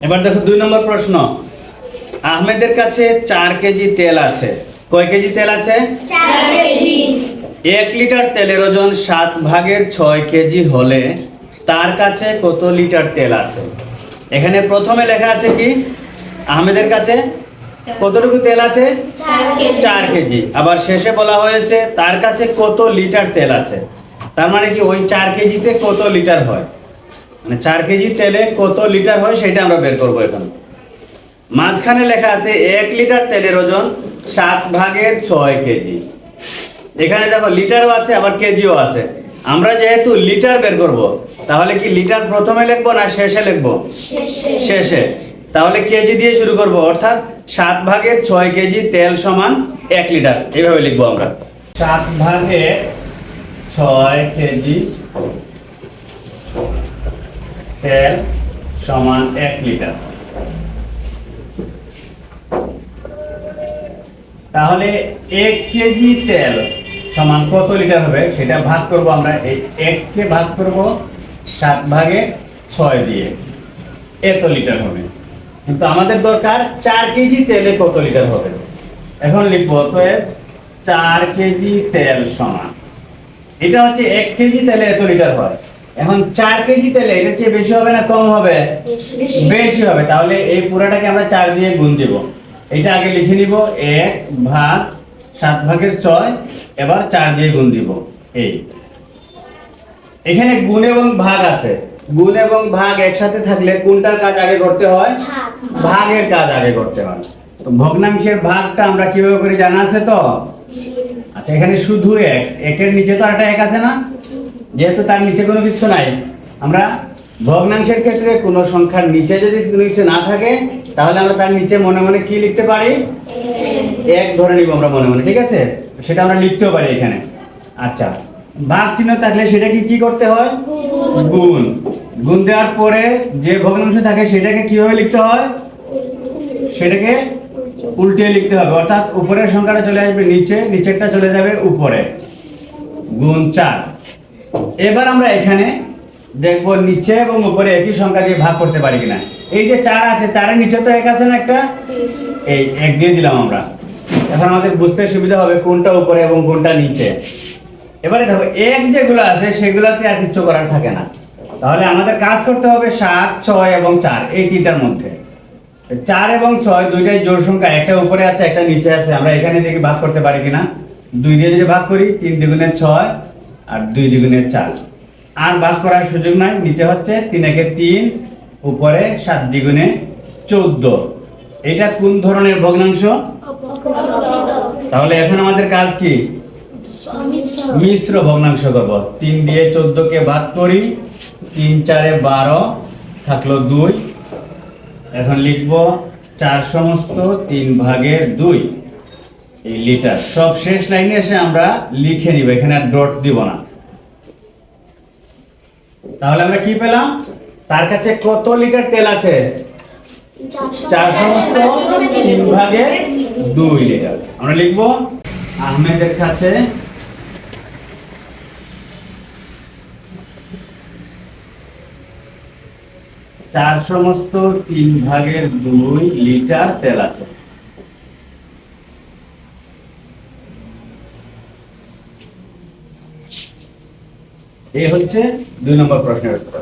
এবার দেখো দুই নম্বর প্রশ্ন। আহমেদের কাছে চার কেজি তেল আছে। কয় কেজি তেল আছে? এক লিটার তেলের ওজন সাত ভাগের ছয় কেজি হলে তার কাছে কত লিটার তেল আছে? এখানে প্রথমে লেখা আছে কি? আহমেদের কাছে কতটুকু তেল আছে? চার কেজি। আবার শেষে বলা হয়েছে তার কাছে কত লিটার তেল আছে? তার মানে কি ওই চার কেজিতে কত লিটার হয়? মানে চার কেজি তেলে কত লিটার হয় সেটা আমরা বের করব এখন। মাঝখানে লেখা আছে এক লিটার তেলের ওজন সাত ভাগের ছয় কেজি। এখানে দেখো লিটারও আছে আবার কেজিও আছে। আমরা যেহেতু লিটার বের করব তাহলে কি লিটার প্রথমে লিখব না শেষে লিখব? শেষে। শেষে। তাহলে কেজি দিয়ে শুরু করব অর্থাৎ সাত ভাগের ছয় কেজি তেল সমান এক লিটার। এইভাবে লিখব আমরা। সাত ভাগে ছয় কেজি। তেল সমান এক লিটার। তাহলে এক কেজি তেল সমান কত লিটার হবে? সেটা ভাগ করব আমরা। এই এককে ভাগ করব সাত ভাগে ছয় দিয়ে। এত লিটার হবে। কিন্তু আমাদের দরকার চার কেজি তেলে কত লিটার হবে? এখন লিখব অতএব চার কেজি তেল সমান। এটা হচ্ছে এক কেজি তেলে এত লিটার হয়। এখন চার কেজি তেলে এটার চেয়ে বেশি হবে না কম হবে? বেশি বেশি। হবে তাহলে এই পুরাটাকে আমরা চার দিয়ে গুণ দিব। এটা আগে লিখে নিব এক ভাগ সাত ভাগের ছয় এবার চার দিয়ে গুণ দিব এই। এখানে গুণ এবং ভাগ আছে। গুণ এবং ভাগ একসাথে থাকলে কোনটার কাজ আগে করতে হয়? ভাগের কাজ আগে করতে হয়। তো ভগ্নাংশের ভাগটা আমরা কীভাবে করি জানা আছে তো? আচ্ছা এখানে শুধু এক, একের নিচে তো একটা এক আছে না? যেহেতু তার নিচে কোনো কিছু নাই। আমরা ভগ্নাংশের ক্ষেত্রে কোনো সংখ্যার নিচে যদি কিছু না থাকে, তাহলে আমরা তার নিচে মনে মনে কি লিখতে পারি? এক ধরে নিব আমরা মনে মনে, ঠিক আছে? সেটা আমরা লিখতেও পারি এখানে। আচ্ছা ভাগ চিহ্ন থাকলে সেটাকে কি করতে হয়? গুণ। গুণ দেওয়ার পরে যে ভগ্নাংশ থাকে, সেটাকে কীভাবে লিখতে হয়? সেটাকে উল্টিয়ে লিখতে হবে। অর্থাৎ উপরের সংখ্যাটা চলে আসবে নিচে, নিচেরটা চলে যাবে উপরে। গুণ চার। এবার আমরা এখানে দেখব নিচে এবং উপরে একই সংখ্যা দিয়ে ভাগ করতে পারি কিনা। এই যে চার আছে, চারের নিচে তো এক আছে না একটা? এই এক দিয়ে দিলাম আমরা। এখন আমাদের বুঝতে সুবিধা হবে কোনটা উপরে এবং কোনটা নিচে। এবারে দেখো, এক যেগুলো আছে, সেগুলোতে আর কিচ্ছু করার থাকে না। তাহলে আমাদের কাজ করতে হবে সাত, ছয় এবং চার, এই তিনটার মধ্যে। চার এবং ছয় দুইটাই জোড় সংখ্যা, একটা উপরে আছে, একটা নিচে আছে। আমরা এখানে থেকে ভাগ করতে পারি কিনা। দুই দিয়ে যদি ভাগ করি, তিন দ্বিগুণের ছয় আর দুই দ্বিগুণের চার। আর ভাগ করার সুযোগ নাই, নিচে হচ্ছে তিন একে তিন, উপরে সাত দ্বিগুণে চোদ্দ। এটা কোন ধরনের ভগ্নাংশ? তাহলে এখন আমাদের কাজ কি? মিশ্র ভগ্নাংশ করব। তিন দিয়ে চোদ্দ কে ভাগ করি, তিন চারে বারো থাকল দুই। এখন লিখব চার সমস্ত তিন ভাগের দুই। এই লিটার। সব শেষ লাইনে এসে আমরা লিখে নিব, এখানে আর ডট দিব না। তাহলে আমরা কি পেলাম? তার কাছে কত লিটার তেল আছে? চার সমস্ত তিন ভাগে দুই লিটার। আমরা লিখব, আহমেদের কাছে চার সমস্ত তিন ভাগের দুই লিটার তেল আছে। এই হচ্ছে দুই নম্বর প্রশ্নের উত্তর।